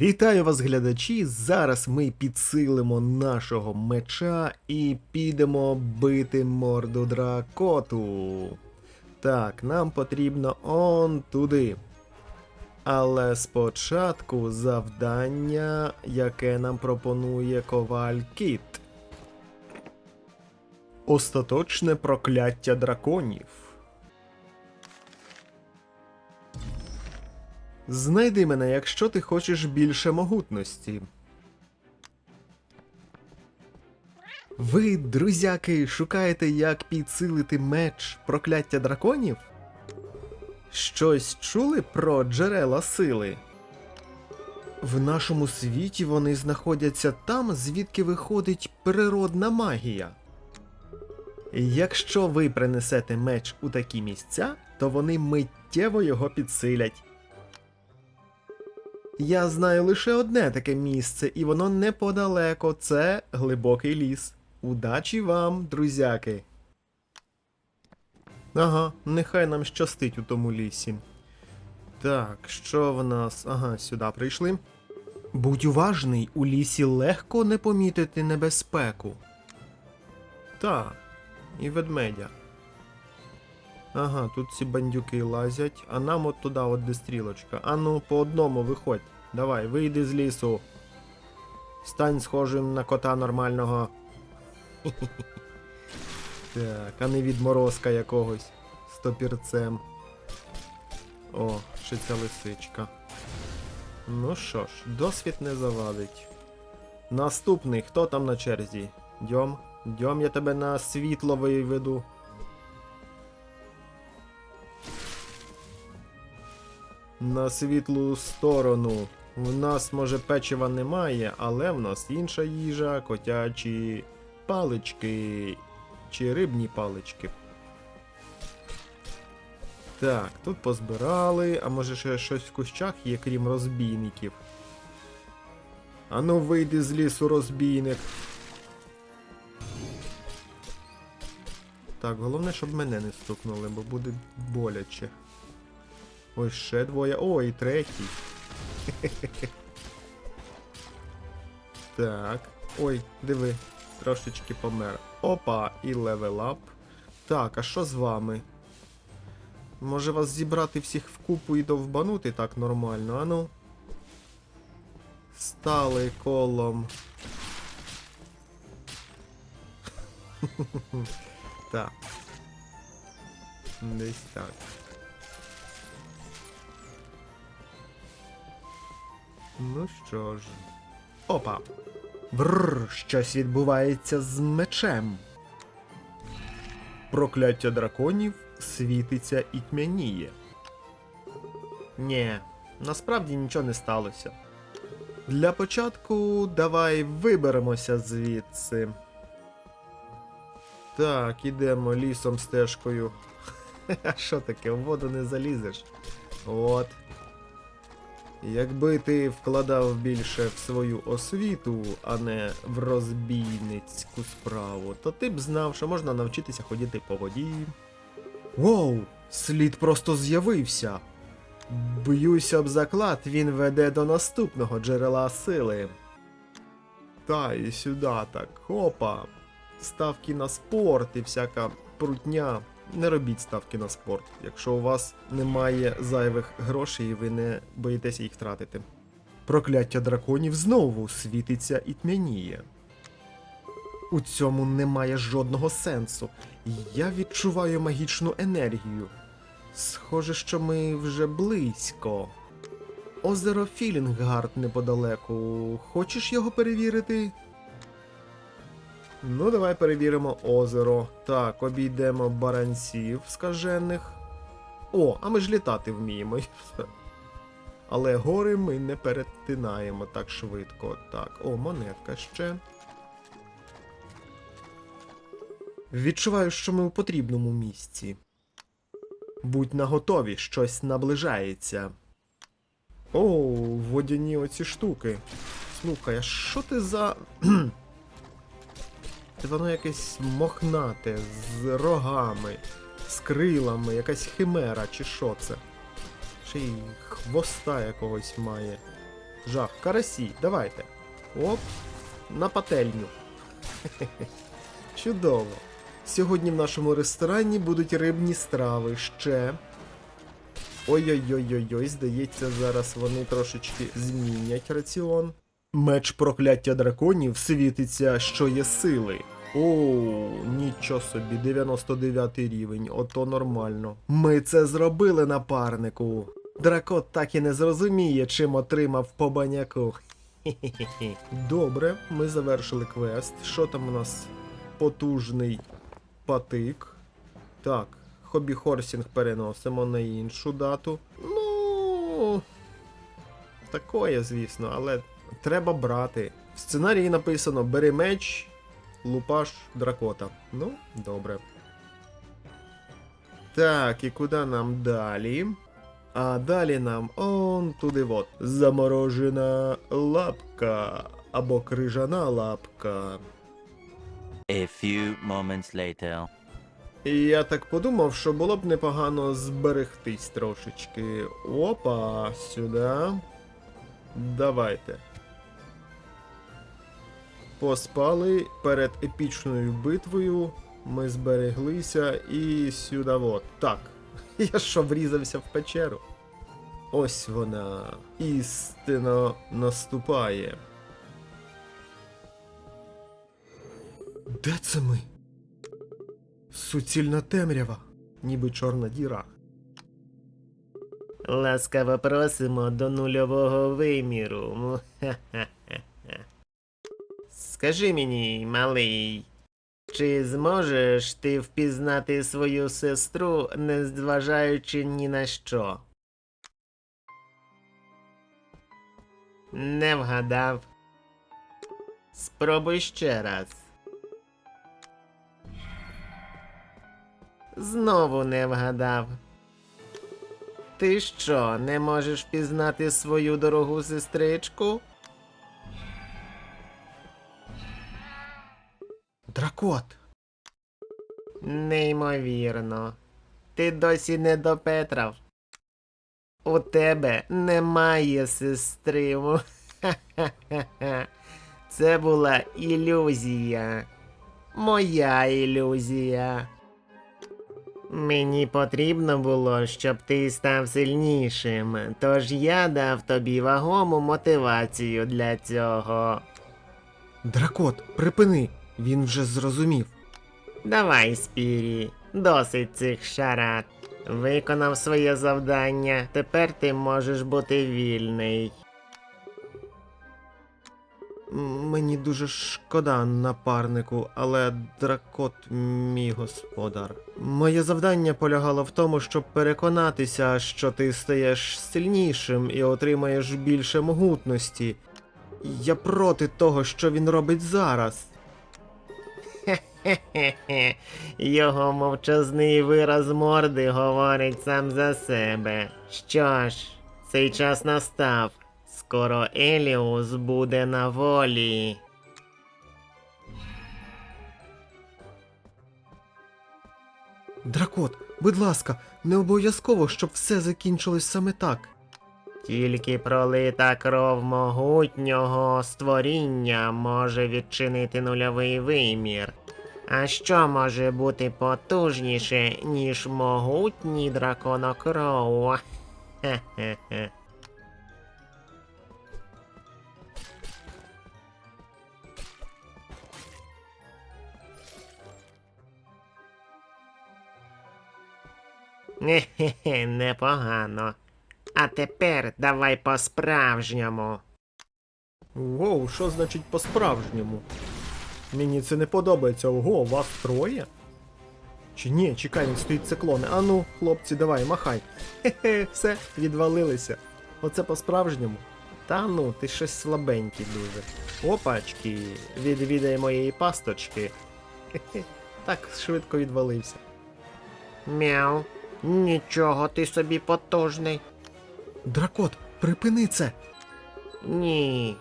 Вітаю вас, глядачі! Зараз ми підсилимо нашого меча і підемо бити морду дракоту. Так, нам потрібно он туди. Але спочатку завдання, яке нам пропонує коваль Кіт. Остаточне прокляття драконів. Знайди мене, якщо ти хочеш більше могутності. Ви, друзяки, шукаєте, як підсилити меч прокляття драконів? Щось чули про джерела сили? В нашому світі вони знаходяться там, звідки виходить природна магія. Якщо ви принесете меч у такі місця, то вони миттєво його підсилять. Я знаю лише одне таке місце, і воно неподалеко. Це глибокий ліс. Удачі вам, друзяки. Ага, нехай нам щастить у тому лісі. Так, що в нас? Ага, сюди прийшли. Будь уважний, у лісі легко не помітити небезпеку. Та, і ведмедя. Ага, тут ці бандюки лазять, а нам от туди, от де стрілочка. А ну, по одному виходь. Давай, вийди з лісу. Стань схожим на кота нормального. Так, а не відморозка якогось з топірцем. О, ще ця лисичка. Ну що ж, досвід не завадить. Наступний, хто там на черзі? Дьом, дьом, я тебе на світло виведу. На світлу сторону. У нас, може, печива немає, але в нас інша їжа, котячі палички чи рибні палички. Так, тут позбирали, а може ще щось в кущах є, крім розбійників. Ану вийди з лісу, розбійник. Так, головне, щоб мене не стукнули, бо буде боляче. Ось ще двоє. О, і третій. Так. Ой, диви, трошечки помер. Опа, і левелап. Так, а що з вами? Може вас зібрати всіх вкупу і довбанути так нормально, ану? Стали колом. так. Десь так. Ну що ж. Опа. Бррр, щось відбувається з мечем. Прокляття драконів світиться і тьмяніє. Нє, насправді нічого не сталося. Для початку давай виберемося звідси. Так, ідемо лісом стежкою. Що таке, в воду не залізеш? От. Якби ти вкладав більше в свою освіту, а не в розбійницьку справу, то ти б знав, що можна навчитися ходити по воді. Воу! Слід просто з'явився. Б'юся об заклад, він веде до наступного джерела сили. Та і сюди так. Хопа. Ставки на спорт і всяка прутня. Не робіть ставки на спорт, якщо у вас немає зайвих грошей і ви не боїтеся їх втратити. Прокляття драконів знову світиться і тьмяніє. У цьому немає жодного сенсу. Я відчуваю магічну енергію. Схоже, що ми вже близько. Озеро Філінгард неподалеку. Хочеш його перевірити? Ну, давай перевіримо озеро. Так, обійдемо баранців скажених. О, а ми ж літати вміємо. Але гори ми не перетинаємо так швидко. Так, о, монетка ще. Відчуваю, що ми у потрібному місці. Будь наготові, щось наближається. О, водяні оці штуки. Слухай, а що ти за. Це воно якесь мохнате, з рогами, з крилами, якась химера, чи що це? Ще й хвоста якогось має. Жах. Карасі, давайте. Оп. На пательню. Хе-хе-хе. Чудово. Сьогодні в нашому ресторані будуть рибні страви ще. Ой-ой-ой-ой-ой, здається, зараз вони трошечки змінять раціон. Меч прокляття драконів світиться, що є сили. Оу, нічого собі, 99 рівень, ото нормально. Ми це зробили, напарнику. Дракот так і не зрозуміє, чим отримав по баняку. Добре, ми завершили квест. Що там у нас? Потужний патик. Так, хобі хорсінг переносимо на іншу дату. Ну. Такое, звісно, але треба брати. В сценарії написано: бери меч, лупаш дракота. Ну, добре. Так, і куди нам далі? А далі нам он туди от. Заморожена лапка або крижана лапка. A few moments later. Я так подумав, що було б непогано зберегтись трошечки. Опа, сюди. Давайте. Поспали перед епічною битвою. Ми збереглися і сюди от. Так. Я що врізався в печеру? Ось вона. Істина наступає. Де це ми? Суцільна темрява, ніби чорна діра. Ласкаво просимо до нульового виміру. Му-ха-ха-ха-ха. Скажи мені, малий, чи зможеш ти впізнати свою сестру, не зважаючи ні на що? Не вгадав. Спробуй ще раз. Знову не вгадав. Ти що, не можеш впізнати свою дорогу сестричку? Дракот! Неймовірно. Ти досі не допетрав. У тебе немає сестри. Му-ха-ха-ха. Це була ілюзія. Моя ілюзія. Мені потрібно було, щоб ти став сильнішим, тож я дав тобі вагому мотивацію для цього. Дракот, припини! Він вже зрозумів. Давай, Спірі, досить цих шарат. Виконав своє завдання, тепер ти можеш бути вільний. Мені дуже шкода, напарнику, але дракот мій господар. Моє завдання полягало в тому, щоб переконатися, що ти стаєш сильнішим і отримаєш більше могутності. Я проти того, що він робить зараз. Хе-хе. Його мовчазний вираз морди говорить сам за себе. Що ж, цей час настав. Скоро Еліус буде на волі. Дракот, будь ласка, не обов'язково, щоб все закінчилось саме так. Тільки пролита кров могутнього створіння може відчинити нульовий вимір. А що може бути потужніше, ніж могутній драконокров? Хе-хе-хе. Хе-хе-хе, непогано. А тепер давай по-справжньому. Воу, що значить по-справжньому? Мені це не подобається. Ого, вас троє? Чи ні, чекай, він стоїть циклони. А ну, хлопці, давай, махай. Хе-хе, все, відвалилися. Оце по-справжньому. Та ну, ти щось слабенький дуже. Опачки, відвідай моєї пасточки. Хе-хе, так швидко відвалився. Мяу. Нічого ти собі потужний. Дракот, припини це! Ні.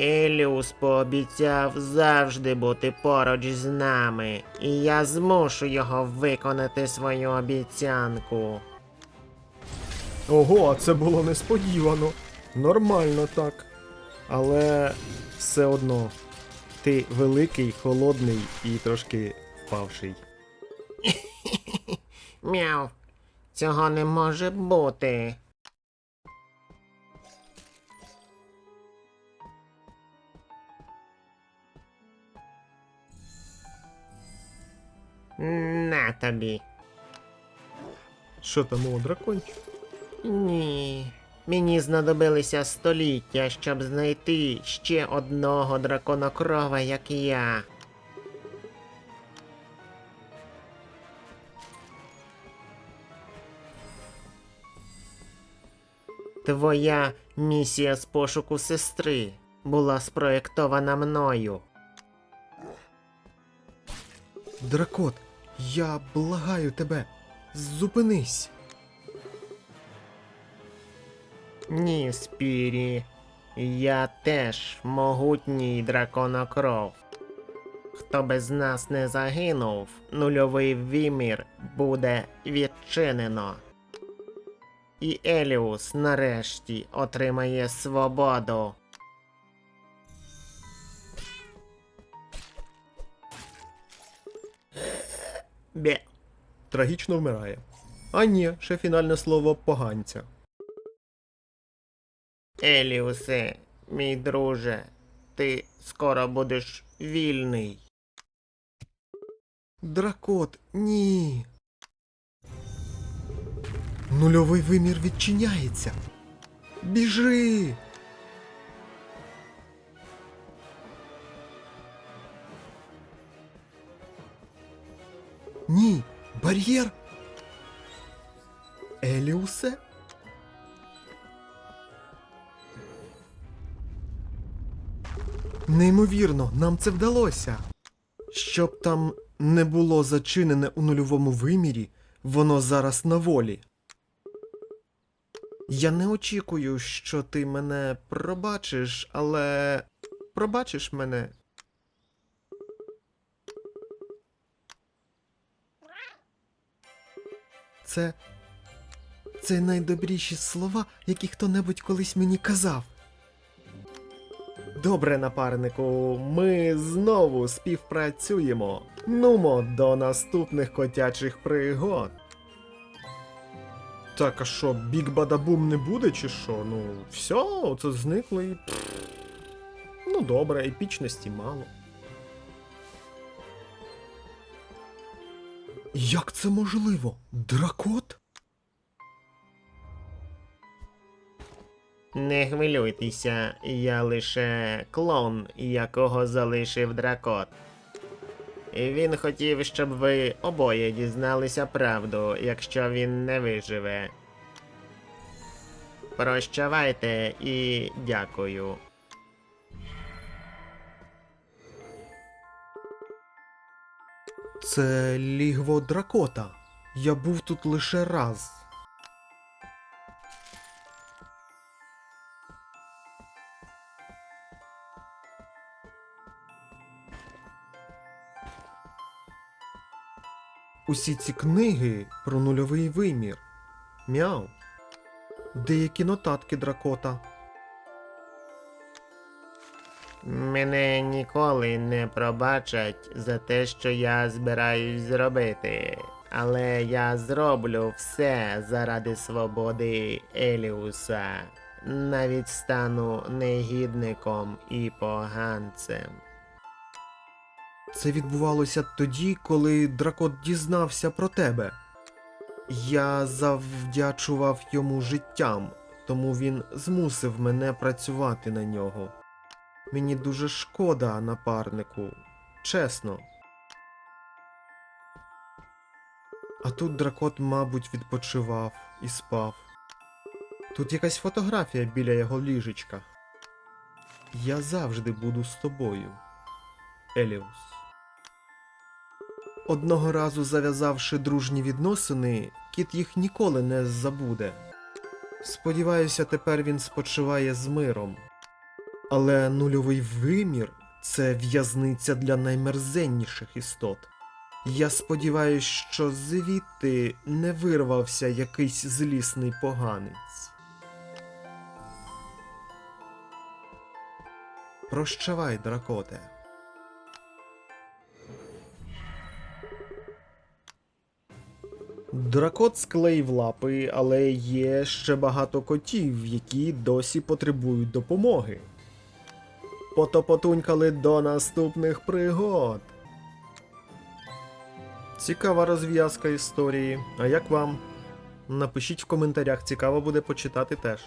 Еліус пообіцяв завжди бути поруч з нами, і я змушу його виконати свою обіцянку. Ого, а це було несподівано. Нормально так. Але все одно ти великий, холодний і трошки впавший. Мяу. Цього не може бути. На тобі. Що там о, дракончик? Ні. Мені знадобилися століття, щоб знайти ще одного драконокрова, як я. Твоя місія з пошуку сестри була спроєктована мною. Дракот, я благаю тебе, зупинись. Ні, Спірі. Я теж могутній драконокров. Хто без нас не загинув, нульовий вимір буде відчинено. І Еліус нарешті отримає свободу. Бє. Трагічно вмирає. А ні, ще фінальне слово поганця. Еліусе, мій друже, ти скоро будеш вільний. Дракот, ні. Нульовий вимір відчиняється. Біжи. Ні, бар'єр. Еліусе? Неймовірно, нам це вдалося. Щоб там не було зачинене у нульовому вимірі, воно зараз на волі. Я не очікую, що ти мене пробачиш, але пробачиш мене. Це. Це найдобріші слова, які хто-небудь колись мені казав. Добре, напарнику, ми знову співпрацюємо. Нумо до наступних котячих пригод. Так, а що, Біг Бадабум не буде, чи що? Ну, все, оце зникло і. Ну добре, епічності мало. Як це можливо? Дракот? Не хвилюйтеся, я лише клон, якого залишив дракот. Він хотів, щоб ви обоє дізналися правду, якщо він не виживе. Прощавайте і дякую. Це лігво дракота. Я був тут лише раз. Усі ці книги про нульовий вимір. Мяу. Деякі нотатки дракота. Мене ніколи не пробачать за те, що я збираюсь зробити. Але я зроблю все заради свободи Еліуса. Навіть стану негідником і поганцем. Це відбувалося тоді, коли дракот дізнався про тебе. Я завдячував йому життям, тому він змусив мене працювати на нього. Мені дуже шкода, напарнику, чесно. А тут дракот, мабуть, відпочивав і спав. Тут якась фотографія біля його ліжечка. Я завжди буду з тобою, Еліус. Одного разу зав'язавши дружні відносини, кіт їх ніколи не забуде. Сподіваюся, тепер він спочиває з миром. Але нульовий вимір це в'язниця для наймерзенніших істот. Я сподіваюся, що звідти не вирвався якийсь злісний поганець. Прощавай, дракоте. Дракот склеїв лапи, але є ще багато котів, які досі потребують допомоги. Потопотунькали до наступних пригод. Цікава розв'язка історії. А як вам? Напишіть в коментарях, цікаво буде почитати теж.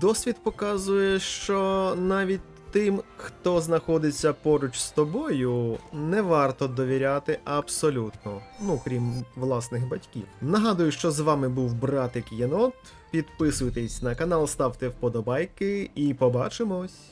Досвід показує, що навіть тим, хто знаходиться поруч з тобою, не варто довіряти абсолютно, ну крім власних батьків. Нагадую, що з вами був братик Єнот. Підписуйтесь на канал, ставте вподобайки і побачимось!